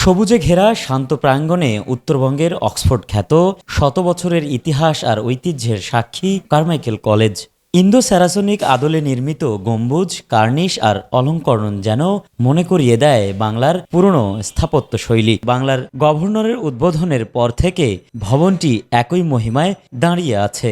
সবুজে ঘেরা শান্ত প্রাঙ্গণে উত্তরবঙ্গের অক্সফোর্ড খ্যাত শত বছরের ইতিহাস আর ঐতিহ্যের সাক্ষী কারমাইকেল কলেজ। ইন্দো স্যারাসনিক আদলে নির্মিত গম্বুজ, কার্নিশ আর অলঙ্করণ যেন মনে করিয়ে দেয় বাংলার পুরনো স্থাপত্য শৈলী বাংলার গভর্নরের উদ্বোধনের পর থেকে ভবনটি একই মহিমায় দাঁড়িয়ে আছে।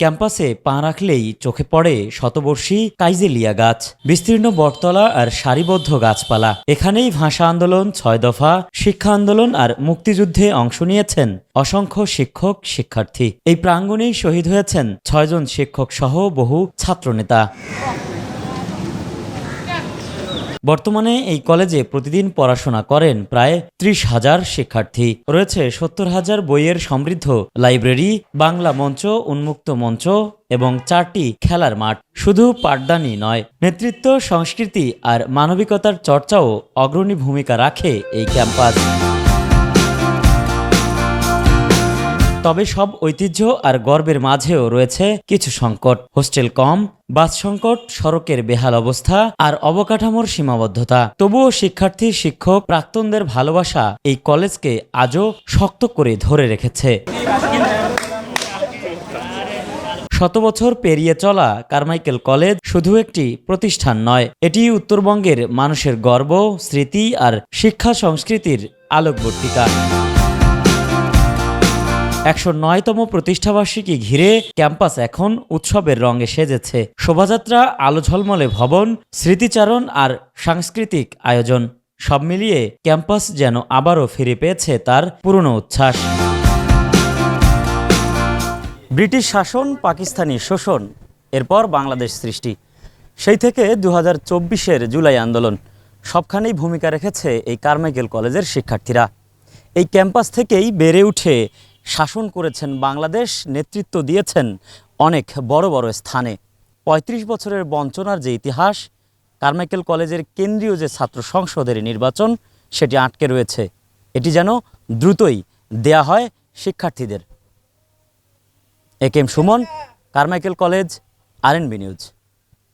ক্যাম্পাসে পা রাখলেই চোখে পড়ে শতবর্ষী কাইজেলিয়া গাছ, বিস্তীর্ণ বটতলা আর সারিবদ্ধ গাছপালা। এখানেই ভাষা আন্দোলন ছয় দফা, শিক্ষা আন্দোলন আর মুক্তিযুদ্ধে অংশ নিয়েছেন অসংখ্য শিক্ষক, শিক্ষার্থী। এই প্রাঙ্গণেই শহীদ হয়েছেন ছয়জন শিক্ষক সহ বহু ছাত্রনেতা। বর্তমানে এই কলেজে প্রতিদিন পড়াশোনা করেন প্রায় ত্রিশ হাজার শিক্ষার্থী। রয়েছে সত্তর হাজার বইয়ের সমৃদ্ধ লাইব্রেরি, বাংলা মঞ্চ, উন্মুক্ত মঞ্চ এবং চারটি খেলার মাঠ। শুধু পাঠদানই নয়, নেতৃত্ব, সংস্কৃতি আর মানবিকতার চর্চাও অগ্রণী ভূমিকা রাখে এই ক্যাম্পাস। তবে সব ঐতিহ্য আর গর্বের মাঝেও রয়েছে কিছু সংকট। হোস্টেল কম, বাস সংকট, সড়কের বেহাল অবস্থা আর অবকাঠামোর সীমাবদ্ধতা। তবুও শিক্ষার্থী, শিক্ষক, প্রাক্তনদের ভালোবাসা এই কলেজকে আজও শক্ত করে ধরে রেখেছে। শত বছর পেরিয়ে চলা কারমাইকেল কলেজ শুধু একটি প্রতিষ্ঠান নয়, এটি উত্তরবঙ্গের মানুষের গর্ব, স্মৃতি আর শিক্ষা সংস্কৃতির আলোকবর্তিকা। একশো নয়তম প্রতিষ্ঠাবার্ষিকী ঘিরে ক্যাম্পাস এখন উৎসবের রঙে সেজেছে। শোভাযাত্রা, আলো ঝলমলে ভবন, স্মৃতিচারণ আর সাংস্কৃতিক আয়োজন। সব মিলিয়ে ক্যাম্পাস যেন আবারও ফিরে পেয়েছে তার পুরনো উচ্ছ্বাস। ব্রিটিশ শাসন, পাকিস্তানি শোষণ, এরপর বাংলাদেশ সৃষ্টি। সেই থেকে দু হাজার জুলাই আন্দোলন। সবখানেই ভূমিকা রেখেছে এই কারমাইকেল কলেজের শিক্ষার্থীরা। এই ক্যাম্পাস থেকেই বেড়ে উঠে শাসন করেছেন বাংলাদেশ, নেতৃত্ব দিয়েছেন অনেক বড় বড় স্থানে। ৩৫ বছরের বঞ্চনার যে ইতিহাস, কারমাইকেল কলেজের কেন্দ্রীয় যে ছাত্র সংসদের নির্বাচন, সেটি আটকে রয়েছে। এটি যেন দ্রুতই দেয়া হয় শিক্ষার্থীদের। A K M Sumon, Carmichael college, R N B news.